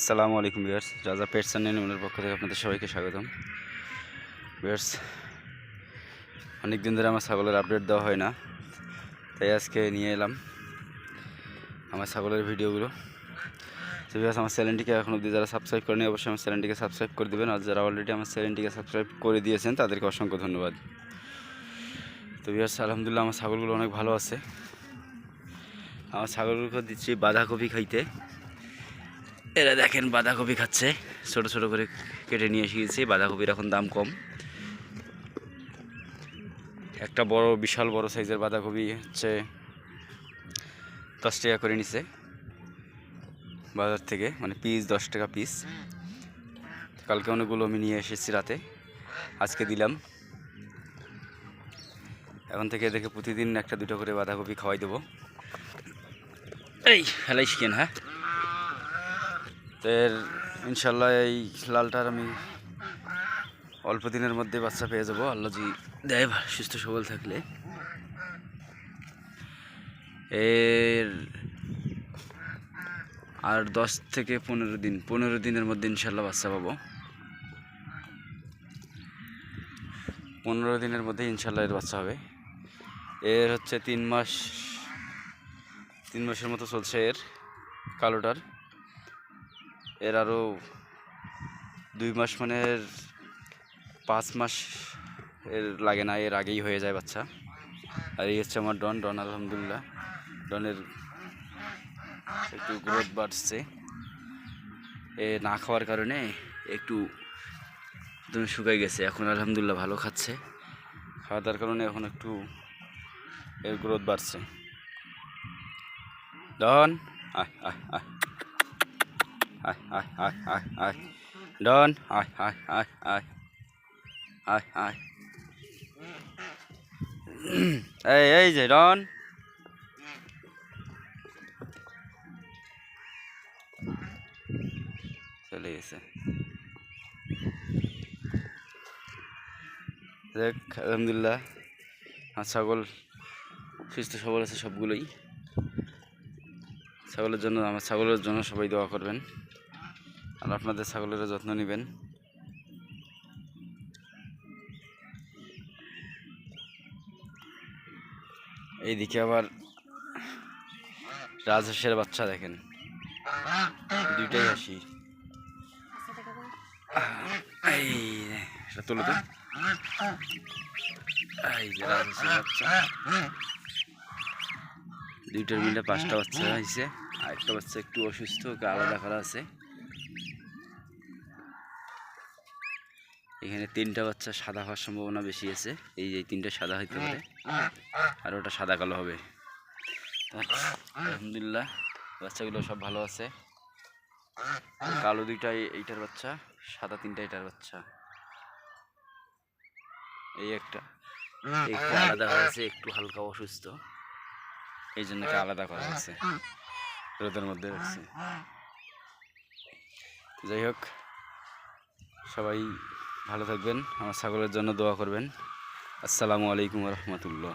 আসসালামু আলাইকুম বিয়ার্স রাজা পেটস অ্যান্ড অ্যানিমেলের পক্ষ থেকে আপনাদের সবাইকে স্বাগতম। বিয়ার্স অনেক দিন ধরে আমার ছাগলের আপডেট দেওয়া হয় না, তাই আজকে নিয়ে এলাম আমার ছাগলের ভিডিওগুলো। তো বিয়ার্স আমার চ্যানেলটিকে এখন অবধি যারা সাবস্ক্রাইব করেনি, অবশ্যই আমার চ্যানেলটিকে সাবস্ক্রাইব করে দেবেন। আর যারা অলরেডি আমার চ্যানেলটিকে সাবস্ক্রাইব করে দিয়েছেন, তাদেরকে অসংখ্য ধন্যবাদ। তো বিয়ার্স আলহামদুলিল্লাহ আমার ছাগলগুলো অনেক ভালো আছে। আমার ছাগলগুলোকে দিচ্ছি বাঁধাকপি খাইতে। এরা দেখেন বাঁধাকপি খাচ্ছে। ছোট ছোট করে কেটে নিয়ে এসে গেছি বাঁধাকপির এখন দাম কম। একটা বড়, বিশাল বড় সাইজের বাঁধাকপি হচ্ছে দশ টাকা করে নিছে। বাজার থেকে মানে পিস দশ টাকা পিস কালকে অনেকগুলো আমি নিয়ে এসেছি রাতে। আজকে দিলাম। এখন থেকে এদেরকে প্রতিদিন একটা দুটো করে বাঁধাকপি খাওয়াই দেবো। এই হেলাই শিখেন হ্যাঁ? এর ইনশাল্লাহ এই লালটার আমি অল্প দিনের মধ্যে বাচ্চা পেয়ে যাব। আল্লাহ জি দেয় ভা- সুস্থ সবল থাকলে। এর আর দশ থেকে পনেরো দিন, পনেরো দিনের মধ্যে ইনশাল্লাহ বাচ্চা পাবো। পনেরো দিনের মধ্যে ইনশাল্লাহ এর বাচ্চা হবে। এর হচ্ছে তিন মাস, তিন মাসের মতো চলছে এর কালোটার। এর আরও দুই মাস মানে পাঁচ মাস এর লাগে না, এর আগেই হয়ে যায় বাচ্চা। আর এই হচ্ছে আমার ডন ডন আলহামদুলিল্লাহ। ডনের একটু গ্রোথ বাড়ছে। এ না খাওয়ার কারণে একটু তুমি শুকাই গেছে। এখন আলহামদুলিল্লাহ ভালো খাচ্ছে। খাওয়া দাওয়ার কারণে এখন একটু এর গ্রোথ বাড়ছে। ডন, আয় আয় আয়। আয় আয় আয় আয় আয় ডন আয় আয় আয় আয় আয় আয় এই এই যে ডন চলে গেছে দেখ আলহামদুলিল্লাহ আর ছাগল সুস্থ, সবল আছে সবগুলোই। ছাগলের জন্য, আমার ছাগলের জন্য সবাই দোয়া করবেন। আর আপনাদের ছাগলের যত্ন নেবেন। এইদিকে আবার রাজহাঁসের বাচ্চা দেখেন। দুইটাই হাসি। তুলো তো। দুইটার মিলে পাঁচটা বাচ্চা হয়েছে। আরেকটা বাচ্চা একটু অসুস্থ, ওকে আলাদা করা আছে। এখানে তিনটা বাচ্চা সাদা হওয়ার সম্ভাবনা বেশি আছে। এই যে তিনটা সাদা হইতে পারে। আর ওটা সাদা কালো হবে। আলহামদুলিল্লাহ, বাচ্চাগুলো সব ভালো আছে। কালো দুইটা এইটার বাচ্চা, সাদা তিনটা এটার বাচ্চা। এই একটা। একটু আলাদা হয়েছে একটু হালকা অসুস্থ। এই জন্য আলাদা করা হয়েছে। রোদের মধ্যে রাখছে যাই হোক, সবাই ভালো থাকবেন আমার ছাগলের জন্য দোয়া করবেন। আসসালামু আলাইকুম রহমতুল্লাহ।